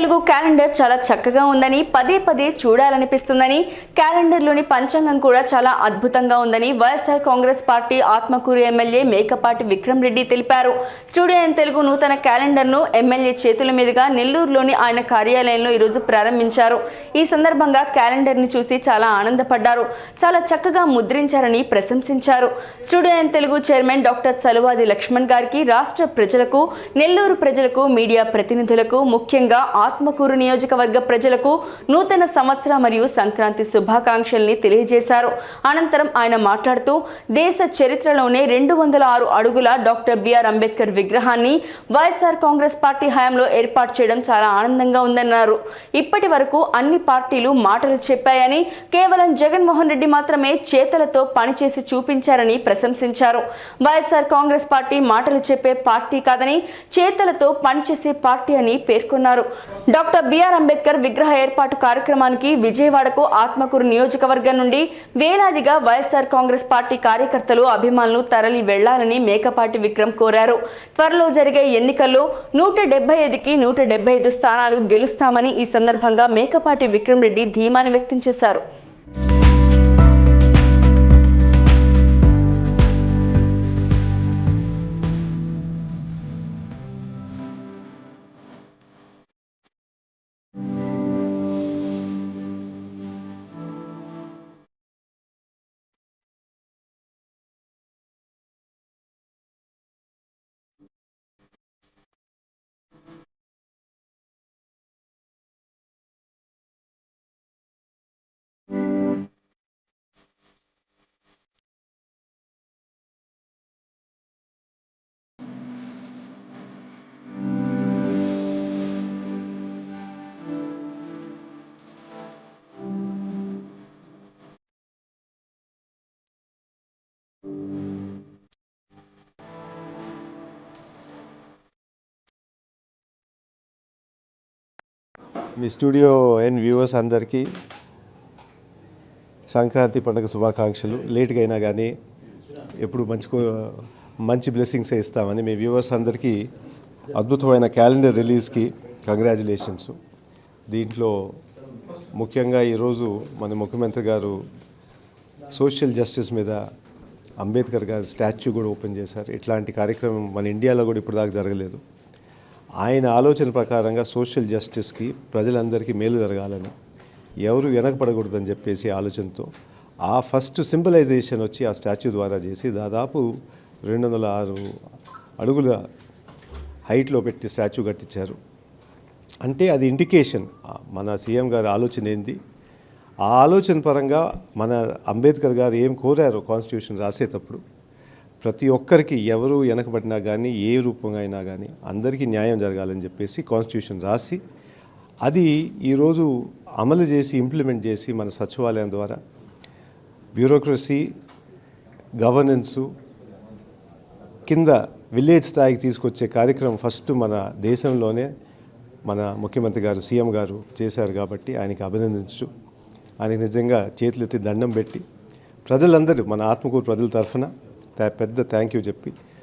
Telugu calendar చాలా చక్కగా ఉందని పదే పదే చూడాలనిపిస్తుందని క్యాలెండర్లోని పంచాంగం కూడా చాలా అద్భుతంగా ఉందని వైఎస్ఆర్ కాంగ్రెస్ పార్టీ ఆత్మకూరు ఎమ్మెల్యే మేకపాటి విక్రమ్ రెడ్డి తెలిపారు. స్టూడియో ఇన్ తెలుగు నూతన క్యాలెండర్ను ఎమ్మెల్యే చేతుల మీదుగా నెల్లూరులోని ఆయన కార్యాలయంలో ఈరోజు ప్రారంభించారు. ఈ సందర్భంగా క్యాలెండర్ని చూసి చాలా ఆనందపడ్డారు. చాలా చక్కగా ముద్రించారని ప్రశంసించారు. Studio in Telugu chairman doctor Saluvadi Lakshman గారికి రాష్ట్ర ప్రజలకు నెల్లూరు ప్రజలకు మీడియా ప్రతినిధులకు ముఖ్యంగా ఆత్మకూరు నియోజకవర్గ ప్రజలకు నూతన సంవత్సర మరియు సంక్రాంతి శుభాకాంక్షల్ని తెలియజేశారు. అనంతరం ఆయన మాట్లాడుతూ దేశ చరిత్రలోనే రెండు వందల ఆరు అడుగుల డాక్టర్ బిఆర్ అంబేద్కర్ విగ్రహాన్ని వైఎస్ఆర్ కాంగ్రెస్ పార్టీ హయాంలో ఏర్పాటు చేయడం చాలా ఆనందంగా ఉందన్నారు. ఇప్పటి వరకు అన్ని పార్టీలు మాటలు చెప్పాయని కేవలం జగన్మోహన్ రెడ్డి మాత్రమే చేతలతో పనిచేసి చూపించారని ప్రశంసించారు. వైఎస్ఆర్ కాంగ్రెస్ పార్టీ మాటలు చెప్పే పార్టీ కాదని చేతలతో పనిచేసే పార్టీ అని పేర్కొన్నారు. డాక్టర్ బిఆర్ అంబేద్కర్ విగ్రహ ఏర్పాటు కార్యక్రమానికి విజయవాడకు ఆత్మకూరు నియోజకవర్గం నుండి వేలాదిగా వైఎస్ఆర్ కాంగ్రెస్ పార్టీ కార్యకర్తలు అభిమానులు తరలి వెళ్ళాలని మేకపాటి విక్రమ్ కోరారు. త్వరలో జరిగే ఎన్నికల్లో నూట డెబ్బై ఐదుకి నూట డెబ్బై ఐదు స్థానాలు గెలుస్తామని ఈ సందర్భంగా మేకపాటి విక్రమ్ రెడ్డి ధీమాని వ్యక్తం చేశారు. మీ స్టూడియో అండ్ వ్యూవర్స్ అందరికీ సంక్రాంతి పండుగ శుభాకాంక్షలు. లేట్గా అయినా కానీ ఎప్పుడు మంచి కో- మంచి బ్లెస్సింగ్స్ ఇస్తామని మీ వ్యూవర్స్ అందరికీ అద్భుతమైన క్యాలెండర్ రిలీజ్కి కంగ్రాచులేషన్స్. దీంట్లో ముఖ్యంగా ఈరోజు మన ముఖ్యమంత్రి గారు సోషల్ జస్టిస్ మీద అంబేద్కర్ గారి స్టాచ్యూ కూడా ఓపెన్ చేశారు. ఇట్లాంటి కార్యక్రమం మన ఇండియాలో కూడా ఇప్పుడు దాకా జరగలేదు. ఆయన ఆలోచన ప్రకారంగా సోషల్ జస్టిస్కి ప్రజలందరికీ మేలు జరగాలని ఎవరు వెనకపడకూడదని చెప్పేసి ఆలోచనతో ఆ ఫస్ట్ సింబలైజేషన్ వచ్చి ఆ స్టాచ్యూ ద్వారా చేసి దాదాపు రెండు వందల ఆరు అడుగుల హైట్లో పెట్టి స్టాచ్యూ కట్టించారు. అంటే అది ఇండికేషన్. మన సీఎం గారి ఆలోచన ఏంది? ఆ ఆలోచన పరంగా మన అంబేద్కర్ గారు ఏం కోరారో కాన్స్టిట్యూషన్ రాసేటప్పుడు ప్రతి ఒక్కరికి ఎవరు వెనకబడినా కానీ ఏ రూపంగా అయినా కానీ అందరికీ న్యాయం జరగాలని చెప్పేసి కాన్స్టిట్యూషన్ రాసి అది ఈరోజు అమలు చేసి ఇంప్లిమెంట్ చేసి మన సచివాలయం ద్వారా బ్యూరోక్రసీ గవర్నెన్సు కింద విలేజ్ స్థాయికి తీసుకొచ్చే కార్యక్రమం ఫస్ట్ మన దేశంలోనే మన ముఖ్యమంత్రి గారు సీఎం గారు చేశారు కాబట్టి ఆయనకి అభినందించు. ఆయనకి నిజంగా చేతులెత్తి దండం పెట్టి ప్రజలందరూ మన ఆత్మకూరు ప్రజల తరఫున పెద్ద థ్యాంక్ యూ చెప్పి